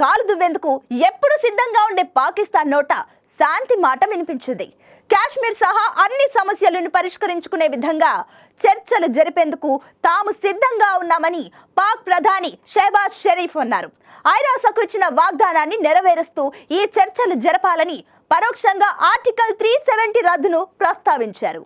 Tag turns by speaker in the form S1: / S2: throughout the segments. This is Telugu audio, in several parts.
S1: కాలు దువ్వేందుకు ఎప్పుడు సిద్ధంగా ఉండే పాకిస్తాన్ నోట శాంతి మాట వినిపించింది. కాశ్మీర్ సహా అన్ని సమస్యలను పరిష్కరించుకునే విధంగా చర్చలు జరిపేందుకు తాము సిద్ధంగా ఉన్నామని పాక్ ప్రధాని షెహబాజ్ షరీఫ్ అన్నారు. ఐరాసకు ఇచ్చిన వాగ్దానాన్ని నెరవేరుస్తూ ఈ చర్చలు జరపాలని పరోక్షంగా ఆర్టికల్ త్రీ సెవెంటీ రద్దును ప్రస్తావించారు.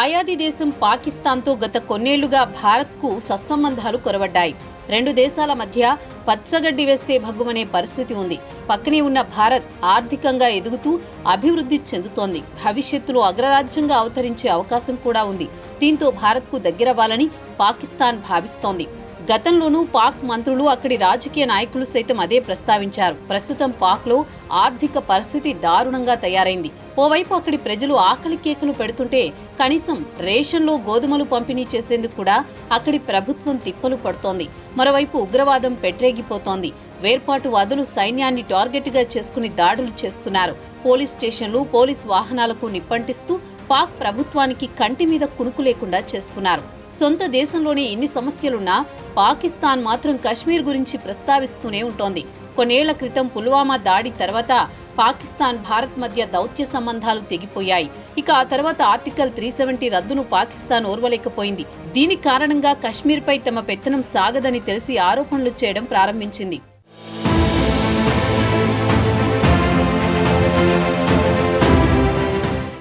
S2: దాయాది దేశం పాకిస్తాన్తో గత కొన్నేళ్ళుగా భారత్కు సత్సంబంధాలు కొరవడ్డాయి. రెండు దేశాల మధ్య పచ్చగడ్డి వేస్తే భగ్గుమనే పరిస్థితి ఉంది. పక్కనే ఉన్న భారత్ ఆర్థికంగా ఎదుగుతూ అభివృద్ధి చెందుతోంది. భవిష్యత్తులో అగ్రరాజ్యంగా అవతరించే అవకాశం కూడా ఉంది. దీంతో భారత్కు దగ్గరవ్వాలని పాకిస్తాన్ భావిస్తోంది. గతంలోనూ పాక్ మంత్రులు అక్కడి రాజకీయ నాయకులు సైతం అదే ప్రస్తావించారు. ప్రస్తుతం పాక్లో ఆర్థిక పరిస్థితి దారుణంగా తయారైంది. ఓవైపు అక్కడి ప్రజలు ఆకలి కేకలు పెడుతుంటే కనీసం రేషన్లో గోధుమలు పంపిణీ చేసేందుకు కూడా అక్కడి ప్రభుత్వం తిప్పలు పడుతోంది. మరోవైపు ఉగ్రవాదం పెట్టరేగిపోతోంది వేర్పాటువాదులు సైన్యాన్ని టార్గెట్గా చేసుకుని దాడులు చేస్తున్నారు. పోలీస్ స్టేషన్లు పోలీస్ వాహనాలకు నిప్పంటిస్తూ పాక్ ప్రభుత్వానికి కంటి మీద కునుకు లేకుండా చేస్తున్నారు. సొంత దేశంలోనే ఎన్ని సమస్యలున్నా పాకిస్తాన్ మాత్రం కశ్మీర్ గురించి ప్రస్తావిస్తూనే ఉంటోంది. కొన్నేళ్ళ క్రితం పుల్వామా దాడి తర్వాత పాకిస్తాన్ భారత్ మధ్య దౌత్య సంబంధాలు తెగిపోయాయి. ఇక ఆ తర్వాత ఆర్టికల్ త్రీ సెవెంటీ రద్దును పాకిస్తాన్ ఓర్వలేకపోయింది. దీని కారణంగా కశ్మీర్పై తమ పెత్తనం సాగదని తెలిసి ఆరోపణలు చేయడం ప్రారంభించింది.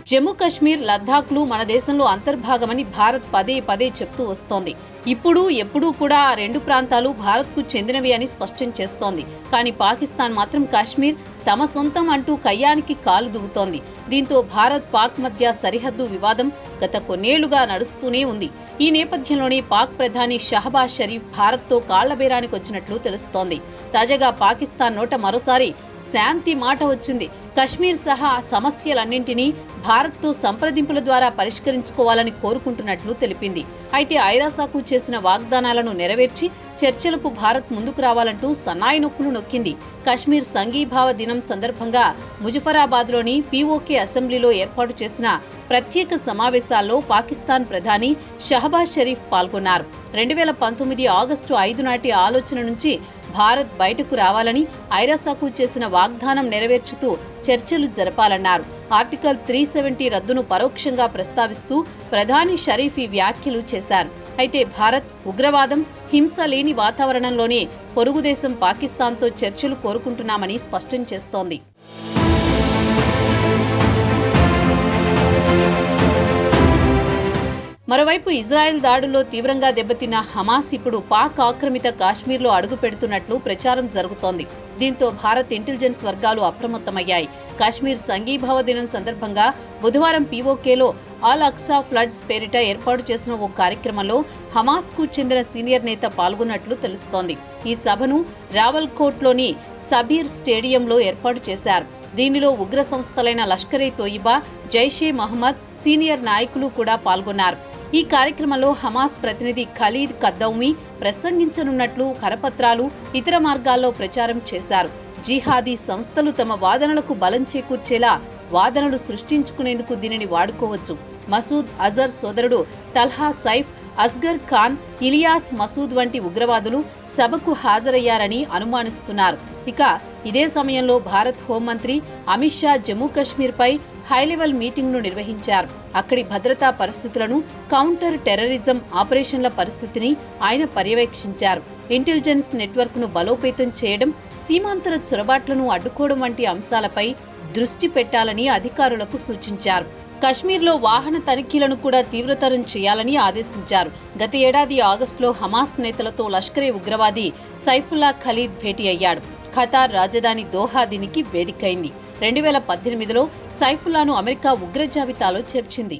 S2: జమ్మూ కాశ్మీర్ లద్దాఖ్లు మన దేశంలో అంతర్భాగమని భారత్ పదే పదే చెప్తూ వస్తోంది. ఇప్పుడు ఎప్పుడూ కూడా ఆ రెండు ప్రాంతాలు భారత్కు చెందినవి అని స్పష్టం చేస్తోంది. కానీ పాకిస్తాన్ మాత్రం కాశ్మీర్ తమ సొంతం అంటూ కయ్యానికి కాలు దువ్వుతోంది దీంతో భారత్ పాక్ మధ్య సరిహద్దు వివాదం గత కొన్నేళ్ళుగా నడుస్తూనే ఉంది. ఈ నేపథ్యంలోనే పాక్ ప్రధాని షహబాజ్ షరీఫ్ భారత్తో కాళ్ళబేరానికి వచ్చినట్లు తెలుస్తోంది. తాజాగా పాకిస్తాన్ నోట మరోసారి శాంతి మాట వచ్చింది. కశ్మీర్ సహా సమస్యలన్నింటినీ భారత్తో సంప్రదింపుల ద్వారా పరిష్కరించుకోవాలని కోరుకుంటున్నట్లు తెలిపింది. అయితే ఐరాసాకు చేసిన వాగ్దానాలను నెరవేర్చి చర్చలకు భారత్ ముందుకు రావాలంటూ సన్నాయి నొక్కులు నొక్కింది. కశ్మీర్ సంఘీభావ దినం సందర్భంగా ముజఫరాబాద్లోని పీఓకే అసెంబ్లీలో ఏర్పాటు చేసిన ప్రత్యేక సమావేశాల్లో పాకిస్తాన్ ప్రధాని షహబాజ్ షరీఫ్ పాల్గొన్నారు. రెండు వేల పంతొమ్మిది ఆగస్టు ఐదు నాటి ఆలోచన నుంచి భారత్ బయటకు రావాలని ఐరాసాకు చేసిన వాగ్దానం నెరవేర్చుతూ చర్చలు జరపాలన్నారు. ఆర్టికల్ త్రీ సెవెంటీ రద్దును పరోక్షంగా ప్రస్తావిస్తూ ప్రధాని షరీఫ్ ఈ వ్యాఖ్యలు చేశారు. అయితే భారత్ ఉగ్రవాదం హింస లేని వాతావరణంలోనే పొరుగుదేశం పాకిస్తాన్తో చర్చలు కోరుకుంటున్నామని స్పష్టం చేస్తోంది. మరోవైపు ఇజ్రాయెల్ దాడుల్లో తీవ్రంగా దెబ్బతిన్న హమాస్ ఇప్పుడు పాక్ ఆక్రమిత కాశ్మీర్లో అడుగు పెడుతున్నట్లు ప్రచారం జరుగుతోంది. దీంతో భారత్ ఇంటెలిజెన్స్ వర్గాలు అప్రమత్తమయ్యాయి. కాశ్మీర్ సంఘీభావ దినం సందర్భంగా బుధవారం పీఓకేలో ఆల్ అక్సా ఫ్లడ్స్ పేరిట ఏర్పాటు చేసిన ఓ కార్యక్రమంలో హమాస్కు చెందిన సీనియర్ నేత పాల్గొన్నట్లు తెలుస్తోంది. ఈ సభను రావల్కోట్లోని సబీర్ స్టేడియంలో ఏర్పాటు చేశారు. దీనిలో ఉగ్ర సంస్థలైన Lashkar-e-Taiba Jaish-e-Mohammed senior నాయకులు కూడా పాల్గొన్నారు. ఈ కార్యక్రమంలో హమాస్ ప్రతినిధి ఖలీద్ కద్దౌమి ప్రసంగించనున్నట్లు కరపత్రాలు ఇతర మార్గాల్లో ప్రచారం చేశారు. జిహాదీ సంస్థలు తమ వాదనలకు బలం చేకూర్చేలా వాదనలు సృష్టించుకునేందుకు దీనిని వాడుకోవచ్చు. మసూద్ అజర్ సోదరుడు తల్హా సైఫ్ అస్గర్ ఖాన్ ఇలియాస్ మసూద్ వంటి ఉగ్రవాదులు సభకు హాజరయ్యారని అనుమానిస్తున్నారు. ఇక ఇదే సమయంలో భారత్ హోంమంత్రి అమిత్ షా జమ్మూ కాశ్మీర్పై హైలెవెల్ మీటింగ్ను నిర్వహించారు. అక్కడి భద్రతా పరిస్థితులను కౌంటర్ టెర్రరిజం ఆపరేషన్ల పరిస్థితిని ఆయన పర్యవేక్షించారు. ఇంటెలిజెన్స్ నెట్వర్క్ను బలోపేతం చేయడం సీమాంతర చొరబాట్లను అడ్డుకోవడం వంటి అంశాలపై దృష్టి పెట్టాలని అధికారులకు సూచించారు. కశ్మీర్లో వాహన తనిఖీలను కూడా తీవ్రతరం చేయాలని ఆదేశించారు. గత ఏడాది ఆగస్టులో హమాస్ నేతలతో లష్కరే ఉగ్రవాది సైఫుల్లా ఖలీద్ భేటీ అయ్యాడు. ఖతార్ రాజధాని దోహా దీనికి వేదికైంది. రెండు వేల పద్దెనిమిదిలో సైఫుల్లాను అమెరికా ఉగ్ర జాబితాలో చేర్చింది.